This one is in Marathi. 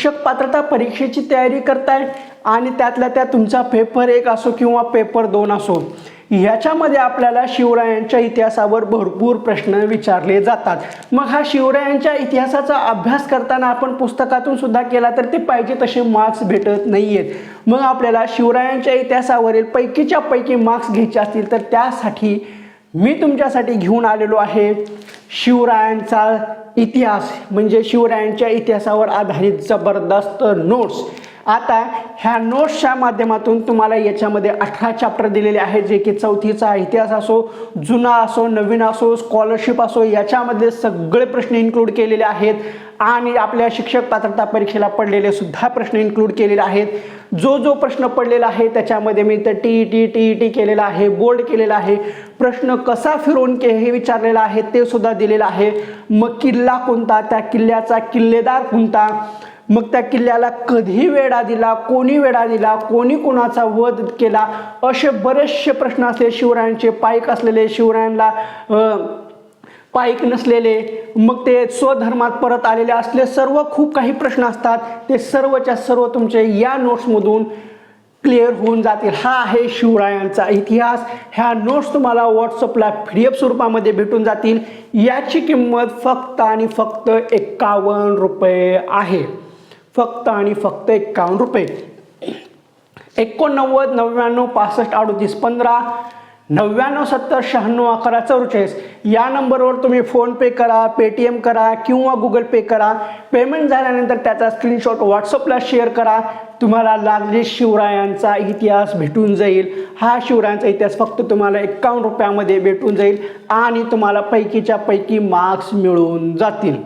शिक्षक पात्रता परीक्षेची तयारी करताय आणि त्यातल्या त्या तुमचा पेपर एक असो किंवा पेपर दोन असो ह्याच्यामध्ये आपल्याला शिवरायांच्या इतिहासावर भरपूर प्रश्न विचारले जातात. मग हा शिवरायांच्या इतिहासाचा अभ्यास करताना आपण पुस्तकातून सुद्धा केला तर ते पाहिजे तसे मार्क्स भेटत नाही आहेत मग आपल्याला शिवरायांच्या इतिहासावरील पैकीच्या पैकी मार्क्स घ्यायचे असतील तर त्यासाठी मी तुमच्यासाठी घेऊन आलेलो आहे. शिवरायांचा इतिहास म्हणजे शिवरायांच्या इतिहासावर आधारित जबरदस्त नोट्स आता ह्या नोट्सच्या माध्यमातून तुम्हाला याच्यामध्ये अठरा चॅप्टर दिलेले आहेत जे की चौथीचा इतिहास असो जुना असो नवीन असो स्कॉलरशिप असो याच्यामध्ये सगळे प्रश्न इन्क्लूड केलेले आहेत. आणि आपल्या शिक्षक पात्रता परीक्षेला पडलेले सुद्धा प्रश्न इन्क्लूड केलेले आहेत. जो जो प्रश्न पडलेला आहे त्याच्यामध्ये मी तर T E T T E T केलेला आहे बोर्ड केलेला आहे. प्रश्न कसा फिरवून के हे विचारलेला आहे ते सुद्धा दिलेलं आहे. मग किल्ला कोणता? त्या किल्ल्याचा किल्लेदार कोणता? मग त्या किल्ल्याला कधी वेढा दिला कोणी वेढा दिला कोणी कोणाचा वध केला असे बरेचसे प्रश्न असले शिवरायांचे पाईक असलेले शिवरायांना पाईक नसलेले मग ते स्वधर्मात परत आलेले असले सर्व खूप काही प्रश्न असतात. ते सर्वच्या सर्व तुमचे या नोट्समधून क्लिअर होऊन जातील. हा आहे शिवरायांचा इतिहास. ह्या नोट्स तुम्हाला व्हॉट्सअपला पी डी एफ स्वरूपामध्ये भेटून जातील. याची किंमत फक्त आणि फक्त एक्कावन्न रुपये आहे. फक्त आणि फक्त एक्कावन्न रुपये. एकोणनव्वद नव्याण्णव पासष्ट अडतीस पंधरा नव्याण्णव सत्तर शहाण्णव अकरा चौवेचाळीस. या नंबरवर तुम्ही फोनपे करा पेटीएम करा किंवा गुगल पे करा. पेमेंट झाल्यानंतर त्याचा स्क्रीनशॉट व्हॉट्सअपला शेअर करा. तुम्हाला लागले शिवरायांचा इतिहास भेटून जाईल. हा शिवरायांचा इतिहास फक्त तुम्हाला एकावन्न रुपयामध्ये भेटून जाईल आणि तुम्हाला पैकीच्या पैकी मार्क्स मिळून जातील.